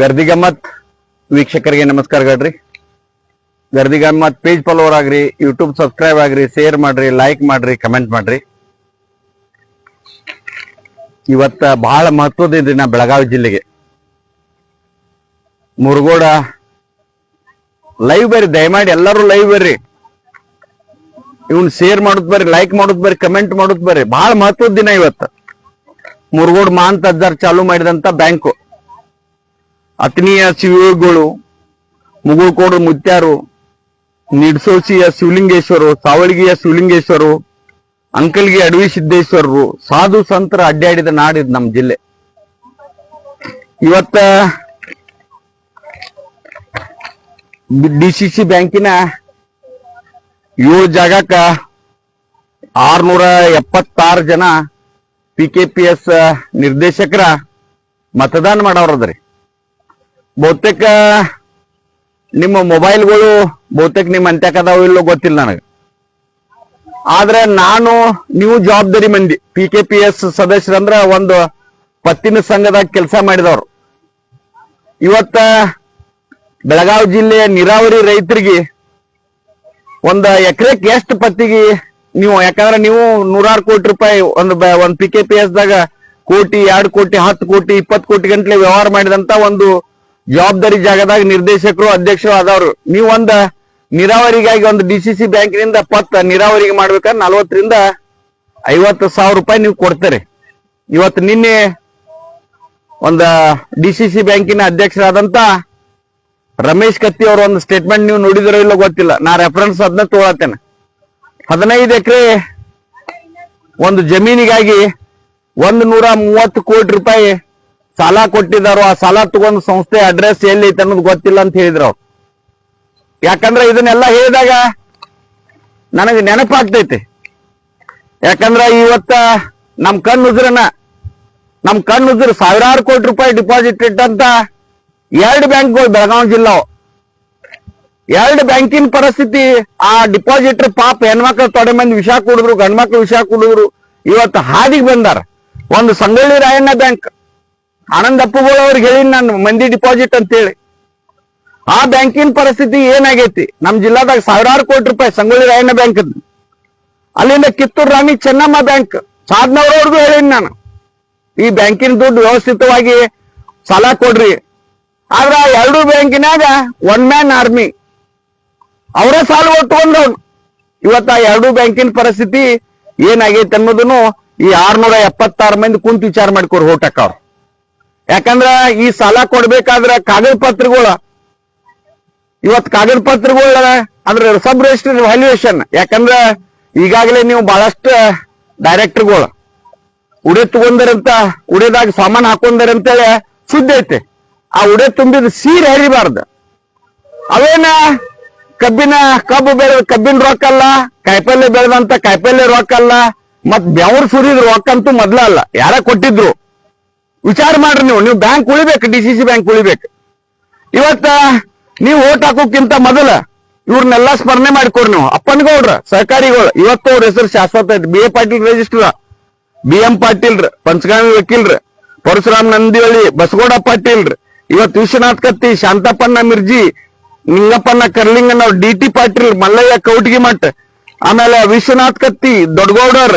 ಗರ್ದಿ ಗಮ್ಮತ್ ವೀಕ್ಷಕರಿಗೆ ನಮಸ್ಕಾರಗಳ್ರಿ ಗರ್ದಿ ಗಮ್ಮತ್ ಪೇಜ್ ಫಾಲೋವರ್ ಆಗ್ರಿ ಯೂಟ್ಯೂಬ್ ಸಬ್ಸ್ಕ್ರೈಬ್ ಆಗ್ರಿ ಶೇರ್ ಮಾಡ್ರಿ ಲೈಕ್ ಮಾಡ್ರಿ ಕಮೆಂಟ್ ಮಾಡ್ರಿ. ಇವತ್ತ ಬಹಳ ಮಹತ್ವದ ದಿನ ಬೆಳಗಾವಿ ಜಿಲ್ಲೆಗೆ. ಮುರುಗೋಡ ಲೈವ್ ಬರ್ರಿ, ದಯಮಾಡಿ ಎಲ್ಲರೂ ಲೈವ್ ಬರ್ರಿ. ಇವನ್ ಶೇರ್ ಮಾಡುದ್ ಬರ್ರಿ ಲೈಕ್ ಮಾಡುದ್ ಬರ್ರಿ ಕಮೆಂಟ್ ಮಾಡುದ್ ಬರ್ರಿ. ಬಹಳ ಮಹತ್ವದ ದಿನ ಇವತ್ತ. ಮುರುಗೋಡ್ ಮಾನ್ ತಜ್ಜಾರ್ ಚಾಲು ಮಾಡಿದಂತ ಬ್ಯಾಂಕು ಅತ್ನೀಯ ಶಿವಗಳು, ಮುಗುಳ್ಕೋಡು ಮುತ್ಯಾರು ನಿಡ್ಸೋಸಿಯ ಶಿವಲಿಂಗೇಶ್ವರು, ಸಾವಳಗಿಯ ಶಿವಲಿಂಗೇಶ್ವರು, ಅಂಕಲ್ಗೆ ಅಡವಿ ಸಿದ್ದೇಶ್ವರರು, ಸಾಧು ಸಂತರ ಅಡ್ಡಾಡಿದ ನಾಡಿದ್ ನಮ್ಮ ಜಿಲ್ಲೆ. ಇವತ್ತ ಡಿ ಸಿ ಸಿ ಬ್ಯಾಂಕಿನ ಏಳು ಜಾಗಕ್ಕ ಆರ್ನೂರ ಎಪ್ಪತ್ತಾರು ಜನ ಪಿ ಕೆ ಪಿ ಎಸ್ ನಿರ್ದೇಶಕರ ಮತದಾನ ಮಾಡವ್ರದ್ರಿ. ಬಹುತೇಕ ನಿಮ್ಮ ಮೊಬೈಲ್ಗಳು ಬಹುತೇಕ ನಿಮ್ಮ ಅಂತ್ಯಕ್ ಅದಾವ ಇಲ್ಲೋ ಗೊತ್ತಿಲ್ಲ ನನಗೆ. ಆದ್ರೆ ನಾನು ನೀವು ಜವಾಬ್ದಾರಿ ಮಂದಿ ಪಿ ಕೆ ಪಿ ಎಸ್ ಸದಸ್ಯರಂದ್ರ ಒಂದು ಪತ್ತಿನ ಸಂಘದಾಗ ಕೆಲಸ ಮಾಡಿದವರು. ಇವತ್ತ ಬೆಳಗಾವಿ ಜಿಲ್ಲೆಯ ನೀರಾವರಿ ರೈತರಿಗೆ ಒಂದ ಎಕರೆಕ್ ಎಷ್ಟು ಪತ್ತಿಗೆ ನೀವು, ಯಾಕಂದ್ರೆ ನೀವು ನೂರಾರು ಕೋಟಿ ರೂಪಾಯಿ ಒಂದು ಒಂದ್ ಪಿ ಕೆ ಪಿ ಎಸ್ ದಾಗ ಕೋಟಿ, ಎರಡು ಕೋಟಿ, ಹತ್ತು ಕೋಟಿ, ಇಪ್ಪತ್ತು ಕೋಟಿ ಗಂಟ್ಲೆ ವ್ಯವಹಾರ ಮಾಡಿದಂತ ಒಂದು ಜವಾಬ್ದಾರಿ ಜಾಗದಾಗ ನಿರ್ದೇಶಕರು ಅಧ್ಯಕ್ಷರು ಆದವ್ರು. ನೀವು ಒಂದ ನೀರಾವರಿಗಾಗಿ ಒಂದು ಡಿ ಸಿ ಸಿ ಬ್ಯಾಂಕಿನಿಂದ ಪತ್ತ ನೀರಾವರಿಗೆ ಮಾಡ್ಬೇಕಾದ್ರೆ ನಲ್ವತ್ತರಿಂದ ಐವತ್ತು ಸಾವಿರ ರೂಪಾಯಿ ನೀವು ಕೊಡ್ತಾರೆ. ಇವತ್ತು ನಿನ್ನೆ ಒಂದ ಡಿ ಸಿ ಸಿ ಬ್ಯಾಂಕಿನ ಅಧ್ಯಕ್ಷರಾದಂತ ರಮೇಶ್ ಕತ್ತಿ ಅವರು ಒಂದು ಸ್ಟೇಟ್ಮೆಂಟ್ ನೀವು ನೋಡಿದಿರೋ ಇಲ್ಲ ಗೊತ್ತಿಲ್ಲ. ನಾ ರೆಫರೆನ್ಸ್ ಅದನ್ನ ತಗೊಳತ್ತೇನೆ. ಹದಿನೈದು ಎಕರೆ ಒಂದು ಜಮೀನಿಗಾಗಿ ಒಂದು ನೂರ ಮೂವತ್ತು ಕೋಟಿ ರೂಪಾಯಿ ಸಾಲ ಕೊಟ್ಟಿದ್ದಾರೋ, ಆ ಸಾಲ ತಗೊಂಡ್ ಸಂಸ್ಥೆ ಅಡ್ರೆಸ್ ಎಲ್ಲಿ ಐತೆ ಅನ್ನೋದು ಗೊತ್ತಿಲ್ಲ ಅಂತ ಹೇಳಿದ್ರು ಅವ್ರು. ಯಾಕಂದ್ರೆ ಇದನ್ನೆಲ್ಲ ಹೇಳಿದಾಗ ನನಗೆ ನೆನಪಾಗ್ತೈತಿ. ಯಾಕಂದ್ರ ಇವತ್ತ ನಮ್ ಕಣ್ಣು ಉದ್ರನ, ನಮ್ ಕಣ್ಣು ಉದ್ರ ಸಾವಿರಾರು ಕೋಟಿ ರೂಪಾಯಿ ಡಿಪಾಸಿಟ್ ಇಟ್ಟಂತ ಎರಡು ಬ್ಯಾಂಕ್ಗಳು ಬೆಳಗಾವಿ ಜಿಲ್ಲಾ ಎರಡು ಬ್ಯಾಂಕಿನ ಪರಿಸ್ಥಿತಿ, ಆ ಡಿಪಾಸಿಟರ್ ಪಾಪ ಹೆಣ್ಮಕ್ಳು ತೊಡೆ ಮಂದಿ ವಿಷ ಕುಡಿದ್ರು ಗಂಡ್ಮಕ್ಳು ವಿಷ ಕುಡಿದ್ರು, ಇವತ್ತು ಹಾದಿಗೆ ಬಂದಾರ. ಒಂದು ಸಂಗೊಳ್ಳಿ ರಾಯಣ್ಣ ಬ್ಯಾಂಕ್. ಆನಂದಪ್ಪಗಳು ಅವ್ರಿಗೆ ಹೇಳಿ ನಾನು ಮಂದಿ ಡಿಪಾಸಿಟ್ ಅಂತೇಳಿ. ಆ ಬ್ಯಾಂಕಿನ ಪರಿಸ್ಥಿತಿ ಏನಾಗೈತಿ? ನಮ್ ಜಿಲ್ಲಾದಾಗ ಸಾವಿರಾರು ಕೋಟಿ ರೂಪಾಯಿ ಸಂಗೊಳ್ಳಿ ರಾಯಣ್ಣ ಬ್ಯಾಂಕ್ ಅಲ್ಲಿಂದ ಕಿತ್ತೂರು ರಾಣಿ ಚೆನ್ನಮ್ಮ ಬ್ಯಾಂಕ್ ಸಾಧನವ್ರವ್ರಿಗೂ ಹೇಳೀನಿ ನಾನು. ಈ ಬ್ಯಾಂಕಿನ ದುಡ್ಡು ವ್ಯವಸ್ಥಿತವಾಗಿ ಸಾಲ ಕೊಡ್ರಿ. ಆದ್ರೆ ಎರಡು ಬ್ಯಾಂಕಿನಾಗ ಒನ್ ಮ್ಯಾನ್ ಆರ್ಮಿ ಅವರೇ ಸಾಲ ಒಟ್ಕೊಂಡ್ರವ್ರು ಇವತ್ತ ಎರಡು ಬ್ಯಾಂಕಿನ ಪರಿಸ್ಥಿತಿ ಏನಾಗೈತೆ ಅನ್ನೋದನ್ನು ಈ ಆರ್ನೂರ ಎಪ್ಪತ್ತಾರು ಮಂದಿ ಕುಂತ ವಿಚಾರ ಮಾಡ್ಕೋರು ಹೋಟಕ್ ಅವ್ರು. ಯಾಕಂದ್ರ ಈ ಸಾಲ ಕೊಡ್ಬೇಕಾದ್ರ ಕಾಗದ ಪತ್ರಗಳ, ಇವತ್ ಕಾಗದ ಪತ್ರಗಳ ಅಂದ್ರೆ ಸಬ್ ರಿಜಿಸ್ಟರ್ ವ್ಯಾಲ್ಯೂಯೇಷನ್ ಯಾಕಂದ್ರ ಈಗಾಗಲೇ ನೀವು ಬಹಳಷ್ಟು ಡೈರೆಕ್ಟರ್ಗಳು ಉಡೆ ತಗೊಂಡರಂತ, ಉಡೆದಾಗ ಸಾಮಾನ್ ಹಾಕೊಂಡರಂತೇಳಿ ಸುದ್ದಿ ಐತೆ. ಆ ಉಡೆ ತುಂಬಿದ ಸೀರೆ ಹರಿಬಾರ್ದ. ಅವೇನ? ಕಬ್ಬಿನ ಕಬ್ಬು ಬೆಳೆದ ಕಬ್ಬಿನ ರೊಕ್ಕ ಅಲ್ಲ, ಕಾಯಿಪಲ್ಲೆ ಬೆಳೆದಂತ ಕಾಯಿಪಲ್ಲೆ ರೊಕ್ಕ ಅಲ್ಲ ಮತ್ ಬೆವರು ಸುರಿದ ರೊಕ್ಕ ಅಂತೂ ಮೊದ್ಲ ಅಲ್ಲ. ಯಾರ ಕೊಟ್ಟಿದ್ರು? ವಿಚಾರ ಮಾಡ್ರಿ ನೀವು. ನೀವು ಬ್ಯಾಂಕ್ ಉಳಿಬೇಕು ಡಿ ಸಿ ಸಿ ಬ್ಯಾಂಕ್ ಉಳಿಬೇಕು. ಇವತ್ತ ನೀವು ಓಟ್ ಹಾಕೋಕ್ಕಿಂತ ಮೊದಲ ಇವ್ರನ್ನೆಲ್ಲ ಸ್ಮರಣೆ ಮಾಡಿಕೊಡ್ರಿ ನೀವು. ಅಪ್ಪನ್ಗೌಡ್ರ ಸಹಕಾರಿಗಳು ಇವತ್ತು ಅವ್ರ ಹೆಸರು ಶಾಶ್ವತ ಐತಿ. B A Patil register B M ಪಾಟೀಲ್ರ ಪಂಚಗಾಮಿ ವಕೀಲ್ರ ಪರಶುರಾಮ್ ನಂದಿವಳ್ಳಿ, ಬಸಗೌಡ ಪಾಟೀಲ್ರ ಇವತ್ತು ವಿಶ್ವನಾಥ್ ಕತ್ತಿ, ಶಾಂತಪ್ಪಣ್ಣ ಮಿರ್ಜಿ, ನಿಂಗಪ್ಪಣ್ಣ ಕರ್ಲಿಂಗನವ್ರ ಡಿ ಟಿ ಪಾಟೀಲ್ ಮಲ್ಲಯ್ಯ ಕೌಟಗಿ ಮಠ. ಆಮೇಲೆ ವಿಶ್ವನಾಥ್ ಕತ್ತಿ, ದೊಡ್ಡಗೌಡರ್.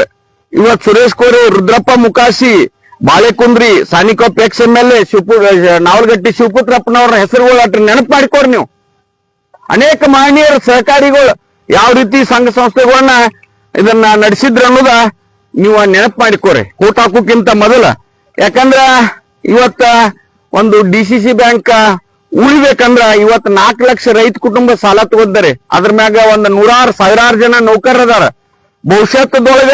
ಇವತ್ Suresh Kore, Rudrappa Mukashi Balekundri, Sanikoppa ex M L A ಶಿವಪು Navalgatti ಶಿವಪುತ್ರಪ್ಪನವ್ರ ಹೆಸರುಗಳು ಅಟ್ರ ನೆನಪು ಮಾಡಿಕೊಡ್ರಿ ನೀವು. ಅನೇಕ ಮಹನೀಯರ ಸಹಕಾರಿಗಳು ಯಾವ ರೀತಿ ಸಂಘ ಸಂಸ್ಥೆಗಳನ್ನ ಇದನ್ನ ನಡೆಸಿದ್ರ ಅನ್ನೋದ ನೀವು ನೆನಪು ಮಾಡಿಕೊರಿ ಕೂಟ ಹಾಕೋಕ್ಕಿಂತ ಮೊದಲ. ಯಾಕಂದ್ರ ಇವತ್ತ ಒಂದು ಡಿ ಸಿ ಸಿ ಬ್ಯಾಂಕ್ ಉಳಿಬೇಕಂದ್ರ ಇವತ್ತು ನಾಲ್ಕು ಲಕ್ಷ ರೈತ ಕುಟುಂಬ ಸಾಲ ತಗೊಂಡಾರೆ ಅದ್ರ ಮ್ಯಾಗ ಒಂದ್ ನೂರಾರು ಸಾವಿರಾರು ಜನ ನೌಕರ ಅದಾರ ಭವಿಷ್ಯತ್ತದೊಳಗ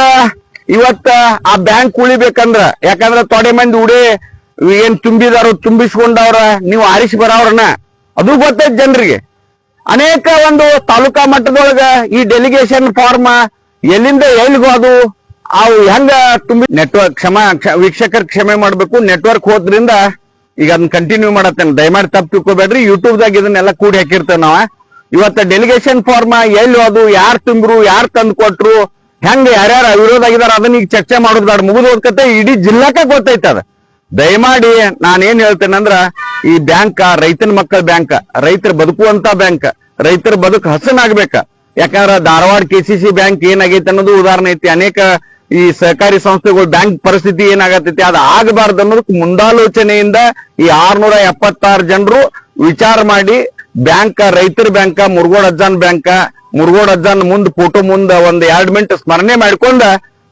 ಇವತ್ತ ಆ ಬ್ಯಾಂಕ್ ಉಳಿಬೇಕಂದ್ರ, ಯಾಕಂದ್ರ ತೊಡೆ ಮಂದಿ ಉಡಿ ಏನ್ ತುಂಬಿದಾರೋ ತುಂಬಿಸ್ಕೊಂಡವ್ರ, ನೀವು ಆರಿಸಿ ಬರವ್ರನ್ನ. ಅದು ಗೊತ್ತೈತ್ ಜನರಿಗೆ. ಅನೇಕ ಒಂದು ತಾಲೂಕಾ ಮಟ್ಟದೊಳಗ ಈ ಡೆಲಿಗೇಷನ್ ಫಾರ್ಮ್ ಎಲ್ಲಿಂದ ಎಲ್ಲಿಗೂ ಅದು ಅವು ಹೆಂಗ ತುಂಬಿ ನೆಟ್ವರ್ಕ್ ಕ್ಷಮ, ಕ್ಷ- ವೀಕ್ಷಕರ್ ಕ್ಷಮೆ ಮಾಡ್ಬೇಕು ನೆಟ್ವರ್ಕ್ ಹೋದ್ರಿಂದ ಈಗ ಅದನ್ನ ಕಂಟಿನ್ಯೂ ಮಾಡತ್ತೇನೆ. ದಯಮಾಡಿ ತಪ್ಪು ತಿಳ್ಕೊಬೇಡ್ರಿ. ಯೂಟ್ಯೂಬ್ದಾಗ ಇದನ್ನೆಲ್ಲ ಕೂಡಿ ಹಾಕಿರ್ತೇವೆ ನಾವ. ಇವತ್ತ ಡೆಲಿಗೇಷನ್ ಫಾರ್ಮ್ ಎಲ್ಲಿ ಅದು ಯಾರು ತುಂಬ್ರು, ಯಾರು ತಂದು ಕೊಟ್ರು ಹೆಂಗ ಯಾರ್ಯಾರ ಅವಿರೋಧ ಆಗಿದಾರ ಅದನ್ನ ಈಗ ಚರ್ಚೆ ಮಾಡೋದು ಬೇಡ. ಮುಗಿದು ಓದ್ಕತೆ ಇಡೀ ಜಿಲ್ಲಾಕ ಗೊತ್ತೈತೆ ಅದ. ದಯಮಾಡಿ ನಾನೇನ್ ಹೇಳ್ತೇನಂದ್ರ ಈ ಬ್ಯಾಂಕ್, ರೈತನ ಮಕ್ಕಳ ಬ್ಯಾಂಕ್, ರೈತರ ಬದುಕುವಂತ ಬ್ಯಾಂಕ್, ರೈತರ ಬದುಕು ಹಸನಾಗ್ಬೇಕ. ಯಾಕಂದ್ರ ಧಾರವಾಡ ಕೆಸಿಸಿ ಬ್ಯಾಂಕ್ ಏನಾಗೈತೆ ಅನ್ನೋದು ಉದಾಹರಣೆ ಐತಿ. ಅನೇಕ ಈ ಸಹಕಾರಿ ಸಂಸ್ಥೆಗಳು ಬ್ಯಾಂಕ್ ಪರಿಸ್ಥಿತಿ ಏನಾಗತೈತಿ, ಅದು ಆಗಬಾರ್ದು ಅನ್ನೋದಕ್ಕೆ ಮುಂದಾಲೋಚನೆಯಿಂದ ಈ ಆರ್ನೂರ ಎಪ್ಪತ್ತಾರು ಜನರು ವಿಚಾರ ಮಾಡಿ, ಬ್ಯಾಂಕ್ ರೈತರ ಬ್ಯಾಂಕ್ ಮುರುಗೋಡ್ ಅಜ್ಜಾನ್ ಬ್ಯಾಂಕ್ ಮುರುಗೋಡ್ ಅಜ್ಜನ್ ಮುಂದ್ ಫೋಟೋ ಮುಂದ ಒಂದ್ ಎರಡ್ ಮಿನಿಟ್ ಸ್ಮರಣೆ ಮಾಡ್ಕೊಂಡ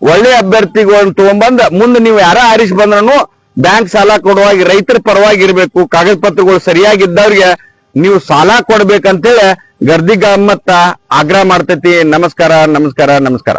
ಒಳ್ಳೆ ಅಭ್ಯರ್ಥಿಗಳನ್ನ ತಗೊಂಬಂದ, ಮುಂದ್ ನೀವು ಯಾರ ಆರಿಸಿ ಬಂದ್ರೂ ಬ್ಯಾಂಕ್ ಸಾಲ ಕೊಡುವಾಗ, ರೈತರ ಪರವಾಗಿ ಇರ್ಬೇಕು ಕಾಗದ ಪತ್ರಗಳು ಸರಿಯಾಗಿದ್ದವ್ರಿಗೆ ನೀವು ಸಾಲ ಕೊಡ್ಬೇಕಂತೇಳಿ ಗರ್ದಿ ಗಮ್ಮತ್ತ ಆಗ್ರಹ ಮಾಡ್ತೈತಿ. ನಮಸ್ಕಾರ ನಮಸ್ಕಾರ ನಮಸ್ಕಾರ.